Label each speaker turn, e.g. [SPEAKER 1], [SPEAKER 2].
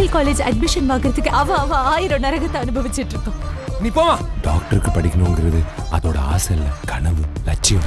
[SPEAKER 1] Medical college admission வாங்குறதுக்கு அவ அவ ஆயிரம் நரகத்தை அனுபவிச்சிட்டு இருக்கோம்
[SPEAKER 2] நீ போமா
[SPEAKER 3] டாக்டருக்கு படிக்கணுங்கிறது அதோட ஆசை இல்ல கனவு லட்சியம்.